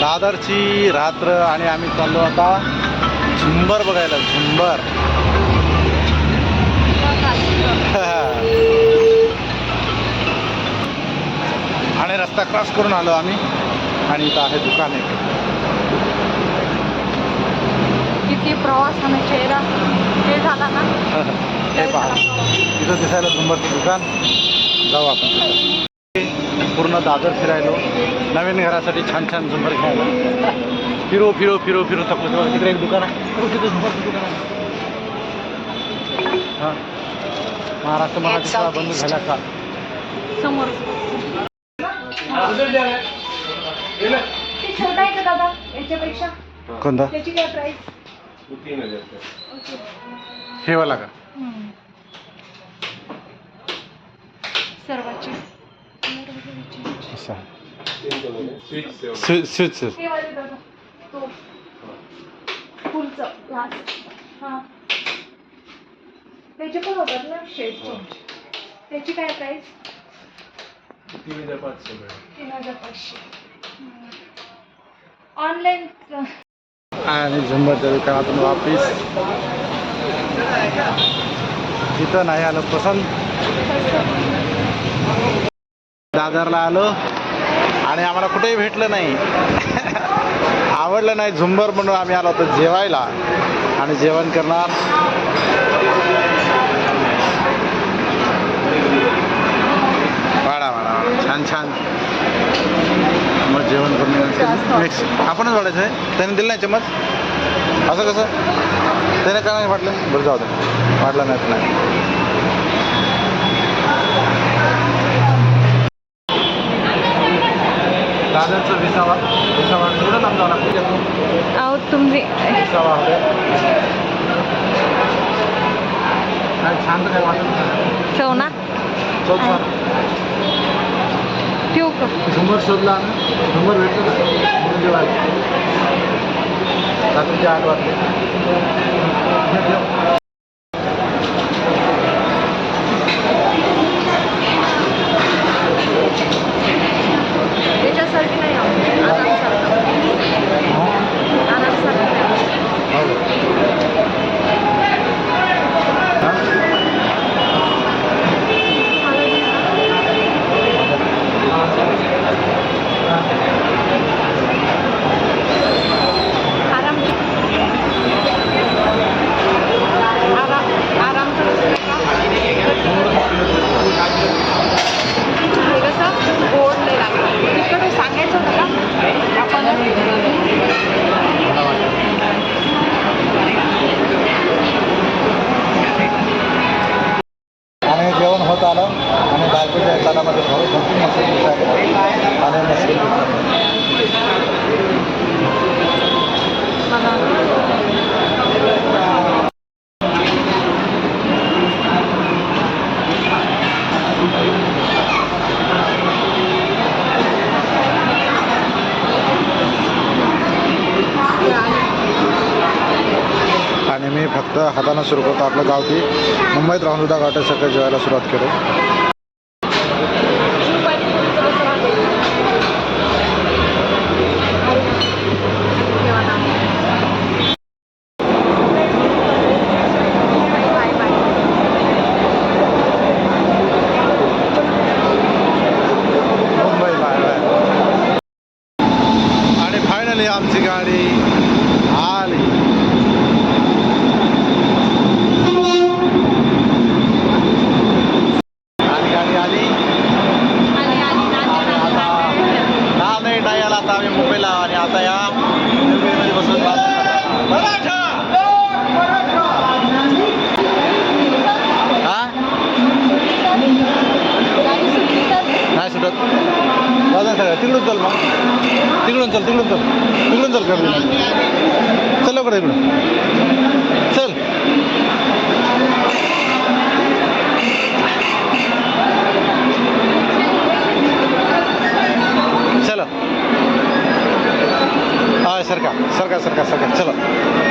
दादरची रात्र आणि आम्ही चाललो आता झुंबर बघायला झुंबर. आणि रस्ता क्रॉस करून आलो आम्ही. आणि इथं आहे दुकान एक. किती प्रवासाने चेहरा. हे झाला ना? हे पहा. इथं दिसायला झुंबरचं दुकान. जाऊ आपण पूर्ण दादर फिरायलो. नवीन घरासाठी छान छान झुंबर घ्यायला. फिरो फिरो फिरो फिरो. थकलो तिकडे एक दुकान आहे. तिथं झुंबरचं दुकान आहे. हां. महाराष्ट्र मराठी शाळा बंद झाल्या का? समोर. कोणता? हे वाला का? सर्वाची असा स्विच स्विच वाले दादा तो फुलचं लास्ट त्याचे पण होतात ना शेड चेंज त्याची काय प्राइस तीन हजार पाचशे ऑनलाईन आणि झुंबरच्या दुकानातून वापिस तिथं नाही आलं पसंत दादरला आलो आणि आम्हाला कुठेही भेटलं नाही. आवडलं नाही झुंबर म्हणून आम्ही आलो होतो जेवायला. आणि जेवण करणार. वाडा वाडा छान छान. मग जेवण करून मिक्स आपणच वाढायचं आहे. त्याने दिलं नाही चमच असं कसं? त्याने काय नाही वाटलं? बरं जाऊ दे. वाटलं नाही. दादरचं विसावा विसावा थोडं लांब जावं लागतं त्यातून अहो तुम्ही विसावा काय छान तर काय वाटत ना. छान. ठेवू का? झुंबर शोधला ना झुंबर भेटलं ना जेवायला रात्रीचे आठ वाजले त्याच्यासाठी नाही आवडत. आनंदसारखं. आनंदसारखं नाही आवडत. आराम आराम आराम हे कसं गोड नाही लागतं तिकडे सांगायचं होतं का आपण आणि जेवण होत आलं आणि बायकोच्या ताटामध्ये भाऊ भरपूर मसाले दिसायले आणि मसाले दिसायले फक्त हातानं सुरू करतो आपलं गावठी मुंबईत राहून सुद्धा गावठी सकाळी जेवायला सुरुवात केली. आमची गाडी आली आणि गाडी आली हा नाही नाही आला आता आम्ही मुंबईला आणि आता या मुंबईमध्ये बसून बात हा नाही सुटत जाऊ दे सगळं तिकडून चल मग. तिकडून चल तिकडून चल. तिकडून चल कर चल लवकर इकडून. चल. चला. हा सरका सरका सरका सरका. चला.